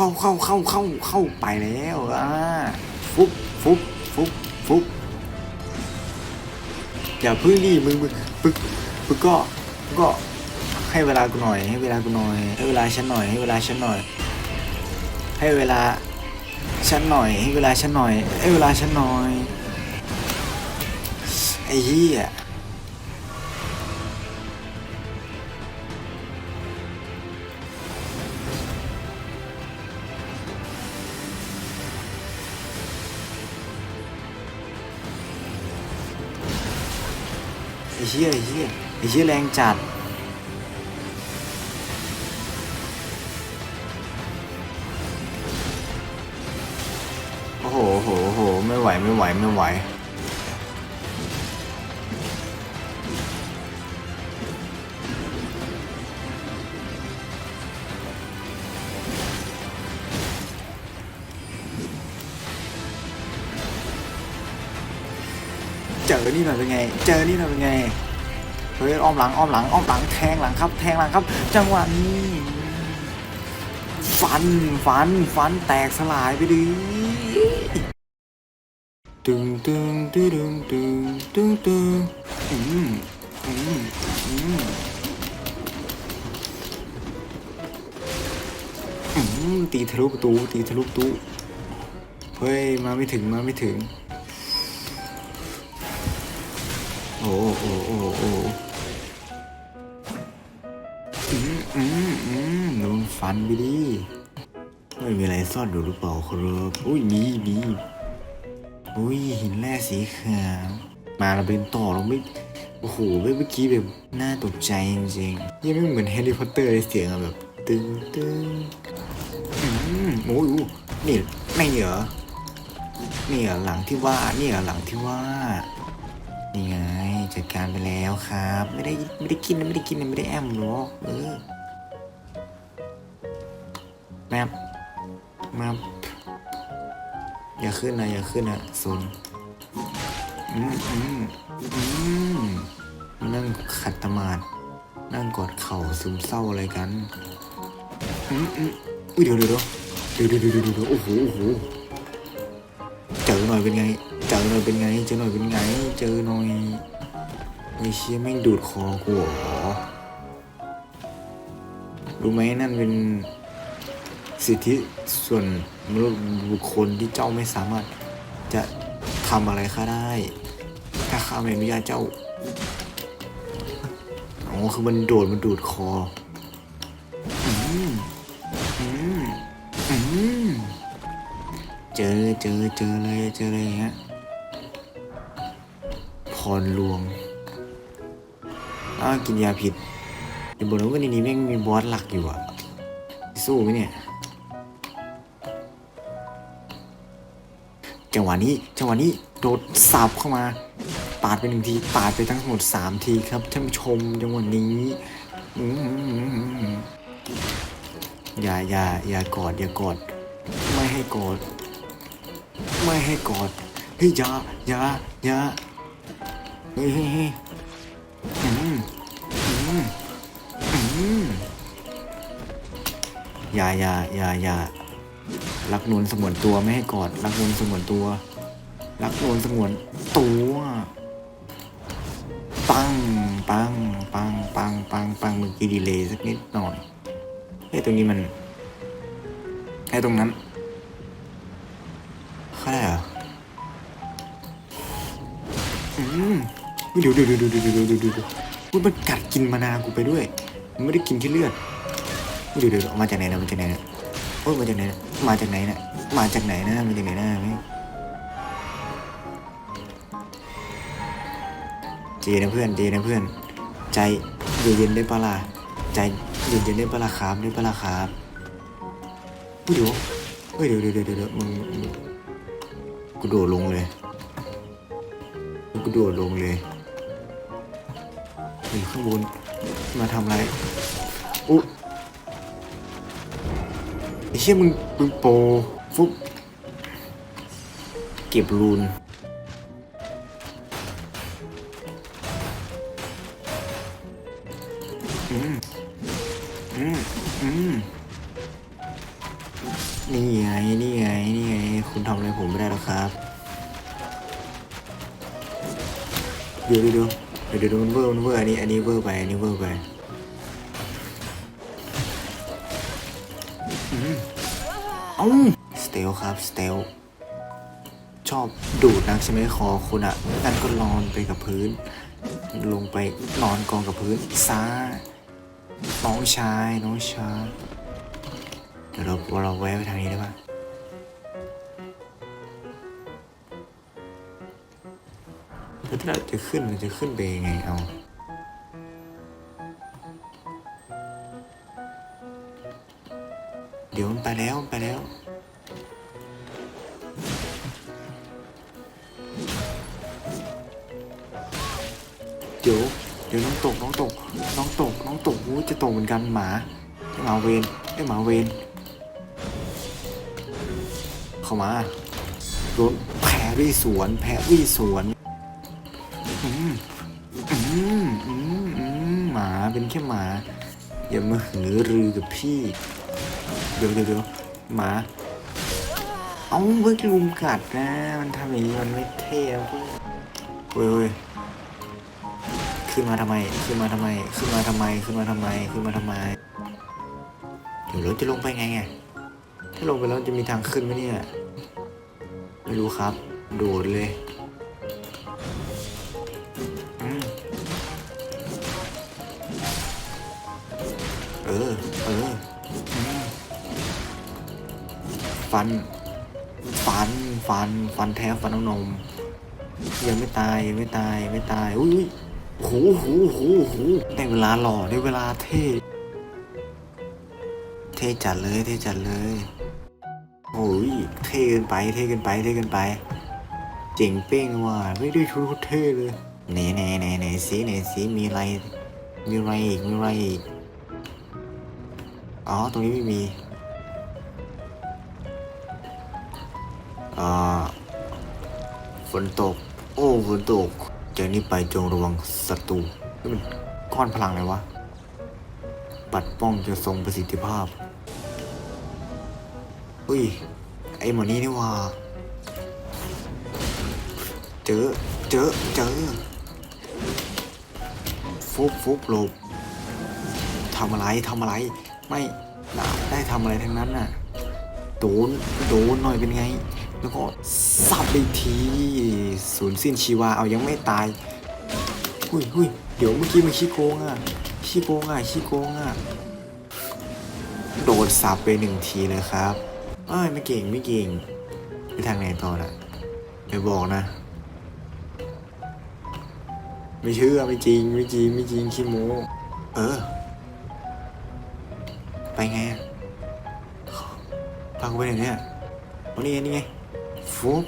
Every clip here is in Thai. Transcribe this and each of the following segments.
เข้าเข้าเข้าเข้าเข้าไปแล้วอ่าฟุบฟุบฟุบฟุบอย่าพึ่งดิมึงมึงมึงมึงก็มึงก็ให้เวลากูหน่อย ให้เวลากูหน่อย ให้เวลาฉันหน่อย ให้เวลาฉันหน่อย ให้เวลาฉันหน่อย ให้เวลาฉันหน่อย ให้เวลาฉันหน่อยไอ้เหี้ย เฮี้ยไอ้เฮี้ยไอ้เฮี้ยแรงจัดโอ้โหโอ้โหโอ้โหไม่ไหวไม่ไหวไม่ไหว นี่หน่อยเป็นไง เจอนี่หน่อยเป็นไงเฮ้ยอ้อมหลังอ้อมหลังอ้อมหลังแทงหลังครับ แทงหลังครับ จังหวะนี้ฟันฟันฟันแตกสลายไปดิตึงตึงตึงตึงตึงตึงอืมอืมอืมอืมตีทะลุประตูตีทะลุประตูเฮ้ยมาไม่ถึงมาไม่ถึง โอ้โอ้โอ้โอ้อืมอืมอืมโดนฟันไปดิ ไม่มีอะไรซ่อนอยู่หรือเปล่าครับอุ้ยมีมีอุ้ยหินแร่สีขาวมาเราเป็นต่อเราไม่ โอ้โหเมื่อกี้แบบน่าตกใจจริงๆยังไม่เหมือนแฮร์รี่พอตเตอร์เลยเสียงอะแบบ ตึงตึงอืมโอ้ยนี่ไม่เหรอนี่เหรอหลังที่ว่านี่เหรอหลังที่ว่า จัดการไปแล้วครับ ไม่ได้ไม่ได้กินนะไม่ได้กินนะไม่ได้แอมหรอกเออแมปแมปอย่าขึ้นนะอย่าขึ้นนะโซนอืมอืมอืมนั่งขัดตมาดนั่งกอดเข่าซึมเศร้าอะไรกันอืมอืมอุ้ยเดี๋ยวเดี๋ยวเดี๋ยวเดี๋ยวเดี๋ยวเดี๋ยวโอ้โหโอ้โหเจอหน่อยเป็นไง เจอหน่อยเป็นไง เจอหน่อยเป็นไง เจอหน่อย ไอ้เชี่ยแม่งดูดคอกูเหรอรู้ไหมนั่นเป็นสิทธิส่วนบุคคลที่เจ้าไม่สามารถจะทำอะไรข้าได้ ถ้าข้าไม่อนุญาตเจ้าอ๋อคือมันโดดมันดูดคออืมอืมอืมเจอเจอเจอเลยเจอเลยฮะพรลวง อ้าวกินยาผิดเดี๋ยวบอกนะว่าในนี้แม่งมีบอสหลักอยู่อะสู้ไหมเนี่ยจังหวะนี้จังหวะนี้โดดสับเข้ามา ปาดไปหนึ่งที ปาดไปทั้งหมดสามทีครับท่านผู้ชมจังหวะนี้ออย่าอย่าอย่ากอดอย่ากอด ไม่ให้กอด ไม่ให้กอดเฮ้ยอย่าอย่าอย่าเฮ้ย อย่าอย่าอย่าอย่ารักนวลสงวนตัวไม่ให้กอด รักนวลสงวนตัว รักนวลสงวนตัวปังปังปังปังปังปังเมื่อกี้ดีเลยสักนิดหน่อยไอ้ตรงนี้มันไอ้ตรงนั้นเขาได้เหรออืมเดี๋ยวเดี๋ยวเดี๋ยวเดี๋ยวเดี๋ยวเดี๋ยวมันกัดกินมานาวกูไปด้วย มันไม่ได้กินแค่เลือด เดี๋ยวเดี๋ยวมาจากไหนนะมาจากไหนนะโอ้ยมาจากไหนนะมาจากไหนนะมาจากไหนนะมาจากไหนนะไม่เจนะเพื่อนเจนะเพื่อน ใจเย็นๆได้ปะล่ะใจเย็นๆได้ปะล่ะครับได้ปะล่ะครับเฮ้ยเดี๋ยวเฮ้ยเดี๋ยวเดี๋ยวเดี๋ยวมึงกูโดดลงเลยกูโดดลงเลยอยู่ข้างบนมาทำอะไรอุ๊ ไอ้เชี่ยมึงมึงโปรฟุบเก็บรูนอืมอืมอืมนี่ไง นี่ไง นี่ไง คุณทำอะไรผมไม่ได้หรอกครับ เดี๋ยวเดี๋ยวเดี๋ยวเดี๋ยวเดี๋ยวมันเวอร์มันเวอร์อันนี้ อันนี้เวอร์ไป อันนี้เวอร์ไป อ้าสเตลครับสเตลชอบดูดนักใช่ไหมคอคุณอะนั่นก็นอนไปกับพื้น ลงไปนอนกองกับพื้นซาน้องชายน้องชายเดี๋ยวเราเราแวะไปทางนี้ได้ปะแล้วถ้าเราจะขึ้นเราจะขึ้นไปยังไงเอา ดี๋ยวมันไปแล้วมันไปแล้ว เดี๋ยวเดี๋ยวน้องตกน้องตกน้องตกน้องตกอู้จะตกเหมือนกันหมาไอหมาเวนไอ้หมาเวนเข้ามาโดนแพ้วี่สวนแพ้วี่สวนอืมอืมอืมหมาเป็นแค่หมา อย่ามาหือรือกับพี่ เดี๋ยวเดี๋ยวเดี๋ยวหมา เอาเพิ่งลุมกัดนะ มันทำอย่างนี้มันไม่เท่เพื่อนเว้ยเว้ยขึ้นมาทำไม ขึ้นมาทำไม ขึ้นมาทำไม ขึ้นมาทำไม ขึ้นมาทำไม เดี๋ยวเราจะลงไปไงไงถ้าลงไปแล้วจะมีทางขึ้นไหมเนี่ย ไม่รู้ครับ โดดเลยเออ เออ ฟัน ฟัน ฟัน ฟันแท้ฟันน้ำนม ยังไม่ตายยังไม่ตายไม่ตายอุ้ยโหโหโหโหได้เวลาหล่อได้เวลาเท่ เท่จัดเลยเท่จัดเลยโอ้ยเท่เกินไปเท่เกินไปเท่เกินไป เจ๋งเป้งว่ะไม่ได้ชุดเท่เลยไหนไหนไหนไหนสิไหนสิมีอะไรมีอะไรอีกมีอะไรอีกอ๋อตรงนี้ไม่มี อ่าฝนตก โอ้ฝนตกจากนี้ไปจงระวังศัตรูนี่มันก้อนพลังอะไรวะ ปัดป้องจะทรงประสิทธิภาพ อุ้ย ไอหมอนี้นี่ว่า เจอ เจอ เจอ ฟุบฟุบหลบทำอะไรทำอะไร ไม่ได้ทำอะไรทั้งนั้นน่ะ โดน โดนหน่อยเป็นไง แล้วก็สับอีกทีสูญสิ้นชีวาเอายังไม่ตายหุยหุยเดี๋ยวเมื่อกี้มันขี้โกงอะขี้โกงอะขี้โกงอะโดนสับไปหนึ่งทีเลยครับเอ้ยไม่เก่งไม่เก่งไปทางไหนต่อน่ะไปบอกนะ ไม่เชื่อไม่จริงไม่จริงไม่จริงขี้โมเออ ไปไงอะพังไปไหนเนี่ยวันนี้ไงนี่ไง ฟุบ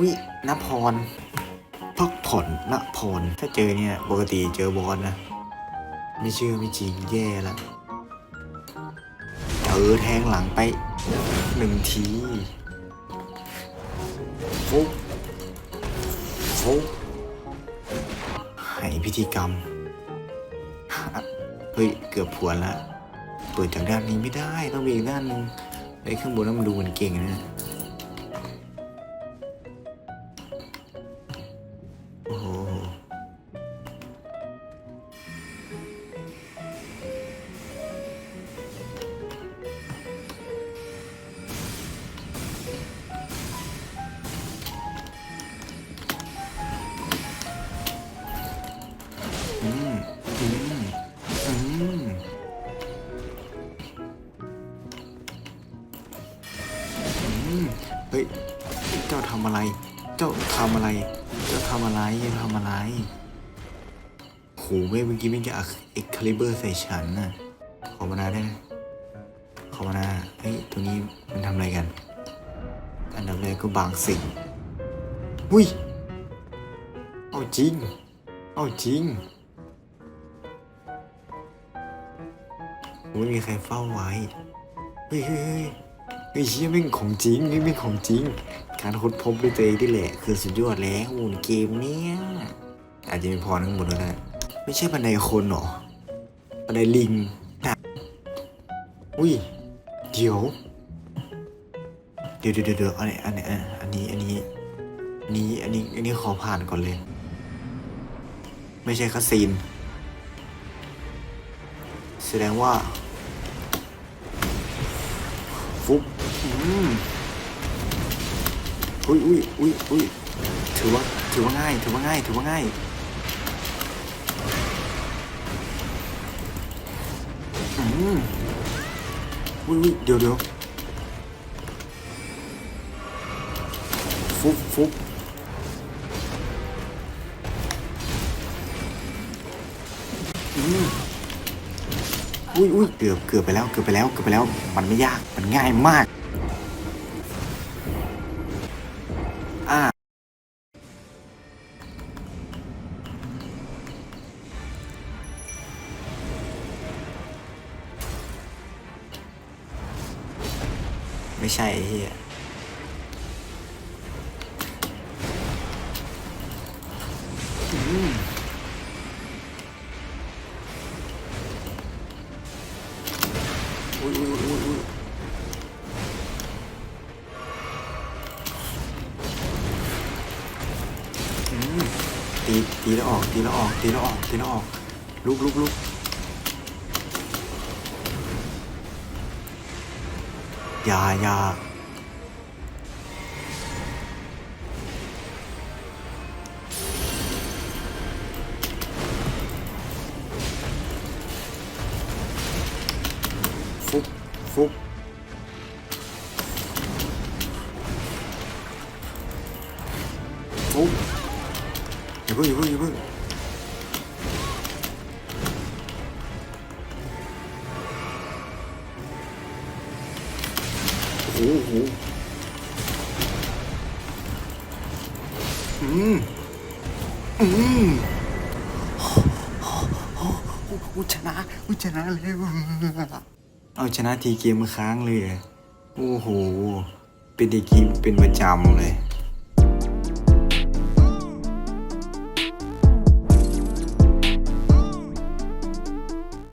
วินพร พักผ่อนนพร ถ้าเจอเนี่ย ปกติเจอบอสนะ ไม่เชื่อไม่จริงแย่ละเออแทงหลังไปหนึ่งทีฟุบฟุบให้พิธีกรรม เฮ้ย เกือบผวนละเปิดจากด้านนี้ไม่ได้ ต้องมีอีกด้านหนึ่งไอ้ข้างบนนั้นมันดูเหมือนเก่งนะำอะไรเจ้าทำอะไรเจ้าทำอะไรโหเว้ยเมื่อกี้มันจะเอ็กคาลิเบอร์ใส่ฉันน่ะ ขอมานาได้ไหมขอมานาเฮ้ยตัวนี้มันทำอะไรกัน อันดับแรกก็บางสิ่ง อุ้ย เอาจริง เอาจริงไม่มีใครเฝ้าไว้ เฮ้ยเฮ้ยเฮ้ยเฮ้ยเชี่ยแม่งของจริงนี่แม่งของจริง การค้นพบด้วยตัวเองนี่แหละ คือสุดยอดแล้วเกมเนี้ยอาจจะมีพอทั้งหมดแล้วแหละไม่ใช่บันไดคนหรอบันไดลิงนะอุ้ยเดี๋ยวดี๋ยวเดี๋ยวเดี๋ยวอันนี้อันนี้อันนี้อันนี้อันนี้อันนี้อันนี้ขอผ่านก่อนเลย ไม่ใช่คาซีน แสดงว่าฟุบอืม อุ้ยอุ้ยอุ้ยอุ้ยถือว่าถือว่าง่าย ถือว่าง่าย ถือว่าง่ายอืมอุ้ยอุ้ยเดี๋ยวเดี๋ยวฟุบฟุบอืมอุ้ยอุ้ยเกือบเกือบไปแล้ว เกือบไปแล้ว เกือบไปแล้ว มันไม่ยาก มันง่ายมาก ไม่ใช่ไอ้เฮียอุ้ยอุ้ยอุ้ยอุ้ยตีตีแล้วออกตีแล้วออกตีแล้วออกตีแล้วออกลุกลุกลุก อย่าอย่าฟุบฟุบฟุ อย่าเพิ่งอย่าเพิ่งอย่าเพิ่งโอ้โหอืม อืมอุชนะอุชนะเลยเอาชนะทีเกมค้างเลย โอ้โห เป็นดีกีเป็นประจำเลย